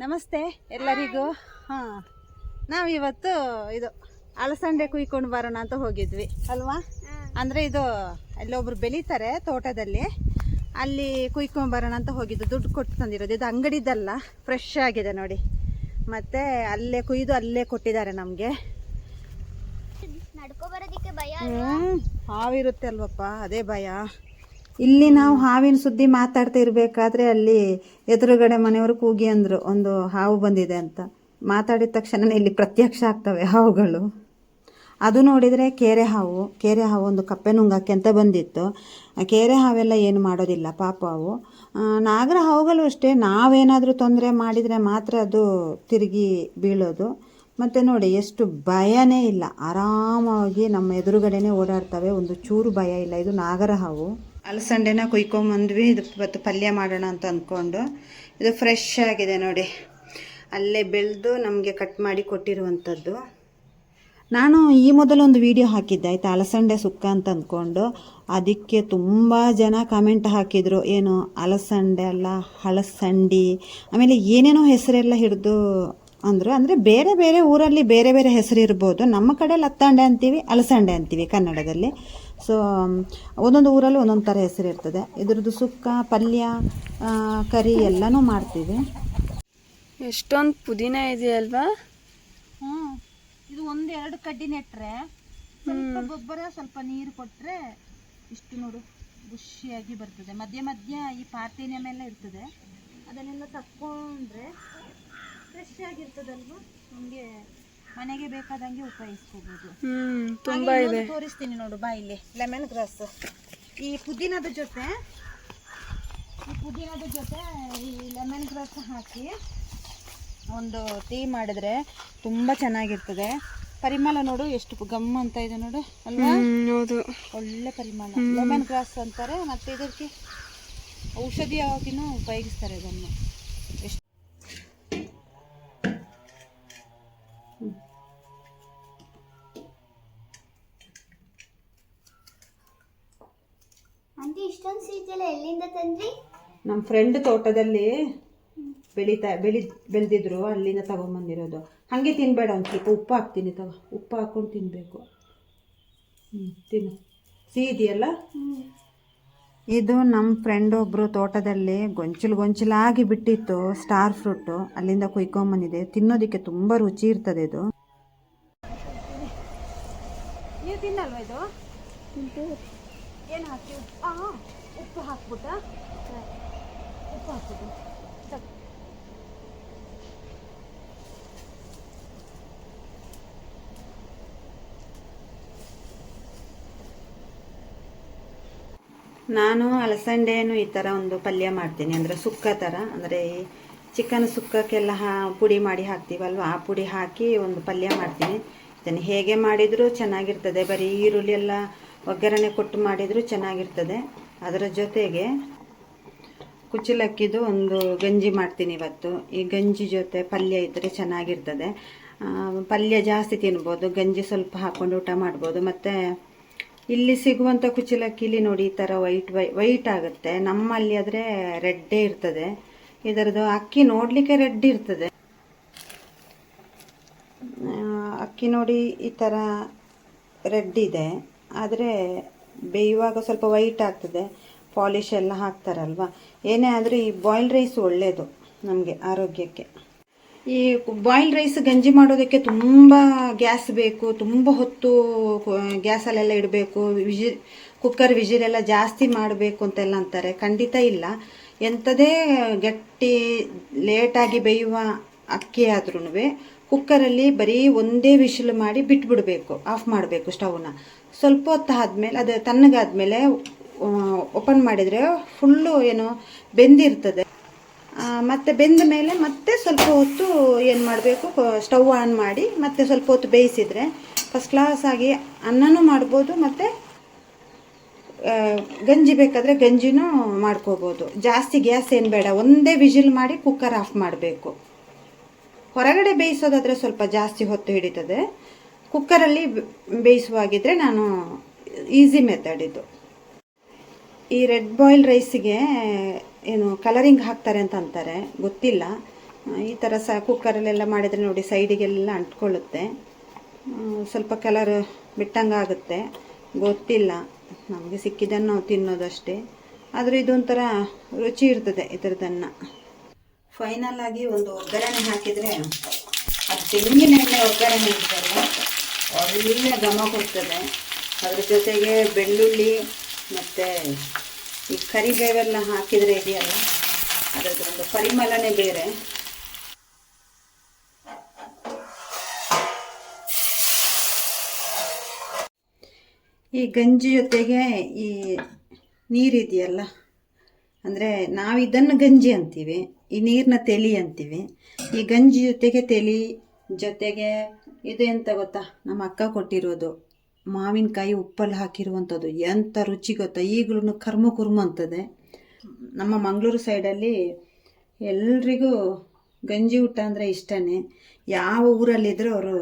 ನಮಸ್ತೆ ಎಲ್ಲರಿಗೂ. ಹಾಂ ನಾವಿವತ್ತು ಇದು ಅಲಸಂಡೆ ಕುಯ್ಕೊಂಡು ಬರೋಣ ಅಂತ ಹೋಗಿದ್ವಿ ಅಲ್ವಾ? ಅಂದರೆ ಇದು ಅಲ್ಲೊಬ್ರು ಬೆಳೀತಾರೆ ತೋಟದಲ್ಲಿ ಅಲ್ಲಿ ಕುಯ್ಕೊಂಡು ಬರೋಣ ಅಂತ ಹೋಗಿದ್ದು. ದುಡ್ಡು ಕೊಟ್ಟು ತಂದಿರೋದು. ಇದು ಅಂಗಡಿದಲ್ಲ ಫ್ರೆಶ್ ಆಗಿದೆ ನೋಡಿ. ಮತ್ತೆ ಅಲ್ಲೇ ಕುಯ್ದು ಅಲ್ಲೇ ಕೊಟ್ಟಿದ್ದಾರೆ ನಮಗೆ. ಹಾವಿರುತ್ತೆ ಅಲ್ವಪ್ಪ ಅದೇ ಭಯ. ಇಲ್ಲಿ ನಾವು ಹಾವಿನ ಸುದ್ದಿ ಮಾತಾಡ್ತಾ ಇರಬೇಕಾದ್ರೆ ಅಲ್ಲಿ ಎದುರುಗಡೆ ಮನೆಯವರು ಕೂಗಿ ಅಂದರು, ಒಂದು ಹಾವು ಬಂದಿದೆ ಅಂತ. ಮಾತಾಡಿದ ತಕ್ಷಣ ಇಲ್ಲಿ ಪ್ರತ್ಯಕ್ಷ ಆಗ್ತವೆ ಹಾವುಗಳು. ಅದು ನೋಡಿದರೆ ಕೆರೆ ಹಾವು ಕೆರೆ ಹಾವು ಒಂದು ಕಪ್ಪೆ ನುಂಗಕ್ಕೆ ಅಂತ ಬಂದಿತ್ತು. ಕೆರೆ ಹಾವೆಲ್ಲ ಏನು ಮಾಡೋದಿಲ್ಲ, ಪಾಪ ಅವು. ನಾಗರ ಹಾವುಗಳು ಅಷ್ಟೇ, ನಾವೇನಾದರೂ ತೊಂದರೆ ಮಾಡಿದರೆ ಮಾತ್ರ ಅದು ತಿರುಗಿ ಬೀಳೋದು. ಮತ್ತು ನೋಡಿ, ಎಷ್ಟು ಭಯನೇ ಇಲ್ಲ. ಆರಾಮಾಗಿ ನಮ್ಮ ಎದುರುಗಡೆನೇ ಓಡಾಡ್ತವೆ, ಒಂದು ಚೂರು ಭಯ ಇಲ್ಲ. ಇದು ನಾಗರ ಹಾವು. ಅಲಸಂಡೆನ ಕುಯ್ಕೊಂಬಂದ್ವಿ. ಇದು ಇವತ್ತು ಪಲ್ಯ ಮಾಡೋಣ ಅಂತ ಅಂದ್ಕೊಂಡು. ಇದು ಫ್ರೆಶ್ ಆಗಿದೆ ನೋಡಿ. ಅಲ್ಲೇ ಬೆಳೆದು ನಮಗೆ ಕಟ್ ಮಾಡಿ ಕೊಟ್ಟಿರುವಂಥದ್ದು. ನಾನು ಈ ಮೊದಲೊಂದು ವಿಡಿಯೋ ಹಾಕಿದ್ದೆ. ಆಯಿತಾ? ಅಲಸಂಡೆ ಸುಕ್ಕ ಅಂತ ಅಂದ್ಕೊಂಡು. ಅದಕ್ಕೆ ತುಂಬ ಜನ ಕಮೆಂಟ್ ಹಾಕಿದರು. ಏನು ಅಲಸಂಡೆ ಅಲ್ಲ, ಹಳಸಂಡಿ, ಆಮೇಲೆ ಏನೇನೋ ಹೆಸರೆಲ್ಲ ಹಿಡಿದು ಅಂದರು ಅಂದರೆ ಬೇರೆ ಬೇರೆ ಊರಲ್ಲಿ ಬೇರೆ ಬೇರೆ ಹೆಸರು ಇರ್ಬೋದು. ನಮ್ಮ ಕಡೆ ಲತ್ತಾಂಡೆ ಅಂತೀವಿ ಅಲಸಂಡೆ ಅಂತೀವಿ ಕನ್ನಡದಲ್ಲಿ. ಸೊ ಒಂದೊಂದು ಊರಲ್ಲಿ ಒಂದೊಂದು ಥರ ಹೆಸರು ಇರ್ತದೆ. ಇದ್ರದ್ದು ಸುಕ್ಕ ಪಲ್ಯ ಕರಿ ಎಲ್ಲನೂ ಮಾಡ್ತೀವಿ. ಎಷ್ಟೊಂದು ಪುದೀನ ಇದೆಯಲ್ವಾ? ಹ್ಞೂ ಇದು ಒಂದು ಎರಡು ಕಡ್ಡಿ ನೆಟ್ಟರೆ ಸ್ವಲ್ಪ ಗೊಬ್ಬರ ಸ್ವಲ್ಪ ನೀರು ಕೊಟ್ಟರೆ ಇಷ್ಟು ನೋಡು ಖುಷಿಯಾಗಿ ಬರ್ತದೆ. ಮಧ್ಯ ಮಧ್ಯ ಈ ಪಾತಿನ ಮೇಲೆ ಇರ್ತದೆ. ಅದನ್ನೆಲ್ಲ ತಕ್ಕೊಂಡ್ರೆ ಆಗಿರ್ತದಲ್ವಾ ನಮಗೆ ಮನೆಗೆ ಬೇಕಾದಂಗೆ ಉಪಯೋಗಿಸ್ಕೋಬಹುದು ಹ್ಮ್ ತುಂಬಾ ಇದೆ. ತೋರಿಸ್ತೀನಿ ನೋಡು ಬಾ ಇಲ್ಲಿ ಲೆಮನ್ ಗ್ರಾಸ್ ಈ ಪುದೀನದ ಜೊತೆ ಈ ಪುದೀನದ ಜೊತೆ ಈ ಲೆಮನ್ ಗ್ರಾಸ್ ಹಾಕಿ ಒಂದು ಟೀ ಮಾಡಿದ್ರೆ ತುಂಬಾ ಚೆನ್ನಾಗಿರ್ತದೆ. ಪರಿಮಳ ನೋಡು ಎಷ್ಟು ಗಮ್ ಅಂತ ಇದೆ ನೋಡು ಅಲ್ವಾ? ಹೌದು. ಒಳ್ಳೆ ಪರಿಮಳ. ಲೆಮನ್ ಗ್ರಾಸ್ ಅಂತಾರೆ ಮತ್ತೆ ಇದಕ್ಕೆ ಔಷಧಿಯಾಗಿನೂ ಉಪಯೋಗಿಸ್ತಾರೆ ಇದನ್ನು. ಇಷ್ಟೊಂದು ಸೀತೆಲ್ಲ ಎಲ್ಲಿಂದ ತಂದ್ರಿ? ನಮ್ಮ ಫ್ರೆಂಡ್ ತೋಟದಲ್ಲಿ ಬೆಳೀತಾ ಬೆಳಿ ಬೆಳೆದಿದ್ರು ಅಲ್ಲಿಂದ ತಗೊಂಬಂದಿರೋದು. ಹಾಗೆ ತಿನ್ಬೇಡ ಅಂತ ಸ್ವಲ್ಪ ಉಪ್ಪು ಹಾಕ್ತೀನಿ ತಗೋ. ಉಪ್ಪು ಹಾಕ್ಕೊಂಡು ತಿನ್ನಬೇಕು ಹ್ಞೂ ತಿನ್ನು. ಸಿಹಿ ಇದೆಯಲ್ಲ ಇದು ನಮ್ಮ ಫ್ರೆಂಡ್ ಒಬ್ಬರು ತೋಟದಲ್ಲಿ ಗೊಂಚಲು ಗೊಂಚಲಾಗಿ ಬಿಟ್ಟಿತ್ತು ಸ್ಟಾರ್ ಫ್ರೂಟು ಅಲ್ಲಿಂದ ಕುಯ್ಕೊಂಬಂದಿದೆ. ತಿನ್ನೋದಕ್ಕೆ ತುಂಬ ರುಚಿ ಇರ್ತದೆ ಇದು. ನೀವು ತಿನ್ನಲ್ವ ಇದು? ಏನು ಹಾಕಿ ಹಾಂ ಉಪ್ಪು ಹಾಕ್ಬಿಟ್ಟ? ಉಪ್ಪು ಹಾಕ್ಬಿಟ್ಟು. ನಾನು ಅಲಸಂಡೆನೂ ಈ ಥರ ಒಂದು ಪಲ್ಯ ಮಾಡ್ತೀನಿ. ಅಂದರೆ ಸುಕ್ಕ ಥರ. ಅಂದರೆ ಚಿಕನ್ ಸುಕ್ಕಕ್ಕೆಲ್ಲ ಹಾ, ಪುಡಿ ಮಾಡಿ ಹಾಕ್ತೀವಲ್ವ? ಆ ಪುಡಿ ಹಾಕಿ ಒಂದು ಪಲ್ಯ ಮಾಡ್ತೀನಿ. ಇದನ್ನು ಹೇಗೆ ಮಾಡಿದರೂ ಚೆನ್ನಾಗಿರ್ತದೆ. ಬರೀ ಈರುಳ್ಳಿ ಎಲ್ಲ ಒಗ್ಗರಣೆ ಕೊಟ್ಟು ಮಾಡಿದರೂ ಚೆನ್ನಾಗಿರ್ತದೆ. ಅದರ ಜೊತೆಗೆ ಕುಚ್ಚಲಕ್ಕಿದು ಒಂದು ಗಂಜಿ ಮಾಡ್ತೀನಿ ಇವತ್ತು. ಈ ಗಂಜಿ ಜೊತೆ ಪಲ್ಯ ಇದ್ದರೆ ಚೆನ್ನಾಗಿರ್ತದೆ. ಪಲ್ಯ ಜಾಸ್ತಿ ತಿನ್ಬೋದು, ಗಂಜಿ ಸ್ವಲ್ಪ ಹಾಕ್ಕೊಂಡು ಊಟ ಮಾಡ್ಬೋದು. ಮತ್ತು ಇಲ್ಲಿ ಸಿಗುವಂಥ ಕುಚ್ಚಲಕ್ಕಿಲಿ ನೋಡಿ ಈ ಥರ ವೈಟ್ ವೈ, ವೈಟ್ ಆಗುತ್ತೆ. ನಮ್ಮಲ್ಲಿ ಆದರೆ ರೆಡ್ಡೇ ಇರ್ತದೆ. ಇದರದ್ದು ಅಕ್ಕಿ ನೋಡಲಿಕ್ಕೆ ರೆಡ್ ಇರ್ತದೆ. ಅಕ್ಕಿ ನೋಡಿ ಈ ಥರ ರೆಡ್ ಇದೆ. ಆದರೆ ಬೇಯುವಾಗ ಸ್ವಲ್ಪ ವೈಟ್ ಆಗ್ತದೆ ಪಾಲಿಶ್ ಎಲ್ಲ ಹಾಕ್ತಾರಲ್ವ? ಏನೇ ಆದರೂ ಈ ಬಾಯ್ಲ್ ರೈಸ್ ಒಳ್ಳೆಯದು ನಮಗೆ ಆರೋಗ್ಯಕ್ಕೆ. ಈ ಬಾಯ್ಲ್ ರೈಸ್ ಗಂಜಿ ಮಾಡೋದಕ್ಕೆ ತುಂಬ ಗ್ಯಾಸ್ ಬೇಕು, ತುಂಬ ಹೊತ್ತು ಗ್ಯಾಸಲ್ಲೆಲ್ಲ ಇಡಬೇಕು, ವಿಜಿ ಕುಕ್ಕರ್ ವಿಜಿಲೆಲ್ಲ ಜಾಸ್ತಿ ಮಾಡಬೇಕು ಅಂತೆಲ್ಲ ಅಂತಾರೆ. ಖಂಡಿತ ಇಲ್ಲ. ಎಂಥದೇ ಗಟ್ಟಿ ಲೇಟಾಗಿ ಬೇಯುವ ಅಕ್ಕಿ ಆದ್ರೂ ಕುಕ್ಕರಲ್ಲಿ ಬರೀ ಒಂದೇ ವಿಶಿಲ್ ಮಾಡಿ ಬಿಟ್ಬಿಡಬೇಕು, ಆಫ್ ಮಾಡಬೇಕು ಸ್ಟವ್ನ. ಸ್ವಲ್ಪ ಹೊತ್ತು ಆದಮೇಲೆ, ಅದು ತಣ್ಣಗಾದ್ಮೇಲೆ ಓಪನ್ ಮಾಡಿದರೆ ಫುಲ್ಲು ಏನು ಬೆಂದಿರ್ತದೆ. ಮತ್ತು ಬೆಂದ ಮೇಲೆ ಮತ್ತೆ ಸ್ವಲ್ಪ ಹೊತ್ತು ಏನು ಮಾಡಬೇಕು ಸ್ಟವ್ ಆನ್ ಮಾಡಿ ಮತ್ತೆ ಸ್ವಲ್ಪ ಹೊತ್ತು ಬೇಯಿಸಿದರೆ ಫಸ್ಟ್ ಕ್ಲಾಸ್ ಆಗಿ ಅನ್ನನೂ ಮಾಡ್ಬೋದು, ಮತ್ತು ಗಂಜಿ ಬೇಕಾದರೆ ಗಂಜಿನೂ ಮಾಡ್ಕೋಬೋದು. ಜಾಸ್ತಿ ಗ್ಯಾಸ್ ಏನು ಬೇಡ, ಒಂದೇ ವಿಜಿಲ್ ಮಾಡಿ ಕುಕ್ಕರ್ ಆಫ್ ಮಾಡಬೇಕು. ಹೊರಗಡೆ ಬೇಯಿಸೋದಾದರೆ ಸ್ವಲ್ಪ ಜಾಸ್ತಿ ಹೊತ್ತು ಹಿಡಿತದೆ. ಕುಕ್ಕರಲ್ಲಿ ಬೇಯಿಸುವಾಗಿದ್ದರೆ ನಾನು ಈಸಿ ಮೆಥಡ್ ಇದು. ಈ ರೆಡ್ ಬಾಯ್ಲ್ ರೈಸಿಗೆ ಏನು ಕಲರಿಂಗ್ ಹಾಕ್ತಾರೆ ಅಂತ ಅಂತಾರೆ, ಗೊತ್ತಿಲ್ಲ. ಈ ಥರ ಸಹ ಕುಕ್ಕರಲ್ಲೆಲ್ಲ ಮಾಡಿದರೆ ನೋಡಿ ಸೈಡಿಗೆಲ್ಲ ಅಂಟ್ಕೊಳ್ಳುತ್ತೆ. ಸ್ವಲ್ಪ ಕಲರ್ ಬಿಟ್ಟಂಗೆ ಆಗುತ್ತೆ. ಗೊತ್ತಿಲ್ಲ. ನಮಗೆ ಸಿಕ್ಕಿದ್ದನ್ನು ನಾವು ತಿನ್ನೋದಷ್ಟೇ. ಆದರೆ ಇದೊಂಥರ ರುಚಿ ಇರ್ತದೆ ಇದರದನ್ನು ಫೈನಲ್ ಆಗಿ ಒಂದು ಒಗ್ಗರಣೆ ಹಾಕಿದರೆ ಅದು ತೆಂಗಿನ ಎಣ್ಣೆ ಒಗ್ಗರಣೆ ಅಂತಾರೆ. ಒಳ್ಳೆ ಘಮ ಕೊಡ್ತದೆ. ಅದ್ರ ಜೊತೆಗೆ ಬೆಳ್ಳುಳ್ಳಿ ಮತ್ತು ಈ ಕರಿಬೇವೆಲ್ಲ ಹಾಕಿದರೆ ಇದೆಯಲ್ಲ ಒಂದು ಪರಿಮಳನೇ ಬೇರೆ. ಈ ಗಂಜಿ ಜೊತೆಗೆ ಈ ನೀರಿದೆಯಲ್ಲ ಅಂದರೆ ನಾವು ಇದನ್ನು ಗಂಜಿ ಅಂತೀವಿ, ಈ ನೀರನ್ನ ತೆಲಿ ಅಂತೀವಿ. ಈ ಗಂಜಿ ಜೊತೆಗೆ ತೆಲಿ ಜೊತೆಗೆ ಇದು ಎಂತ ಗೊತ್ತಾ? ನಮ್ಮ ಅಕ್ಕ ಕೊಟ್ಟಿರೋದು, ಮಾವಿನಕಾಯಿ ಉಪ್ಪಲ್ಲಿ ಹಾಕಿರುವಂಥದ್ದು ಎಂಥ ರುಚಿ ಗೊತ್ತಾ? ಈಗಲೂ ಕರ್ಮ ಕುರ್ಮ ಅಂತದೆ. ನಮ್ಮ ಮಂಗಳೂರು ಸೈಡಲ್ಲಿ ಎಲ್ರಿಗೂ ಗಂಜಿ ಊಟ ಅಂದರೆ ಇಷ್ಟನೇ. ಯಾವ ಊರಲ್ಲಿದ್ದರೂ ಅವರು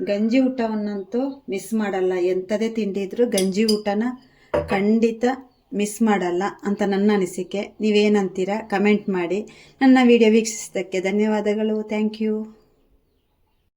ಗಂಜಿ ಊಟವನ್ನಂತೂ ಮಿಸ್ ಮಾಡಲ್ಲ. ಎಂಥದೇ ತಿಂಡಿ ಇದ್ದರೂ ಗಂಜಿ ಊಟನ ಖಂಡಿತ ಮಿಸ್ ಮಾಡಲ್ಲ ಅಂತ ನನ್ನ ಅನಿಸಿಕೆ. ನೀವೇನಂತೀರಾ? ಕಮೆಂಟ್ ಮಾಡಿ. ನನ್ನ ವಿಡಿಯೋ ವೀಕ್ಷಿಸಿದ್ದಕ್ಕೆ ಧನ್ಯವಾದಗಳು. Thank you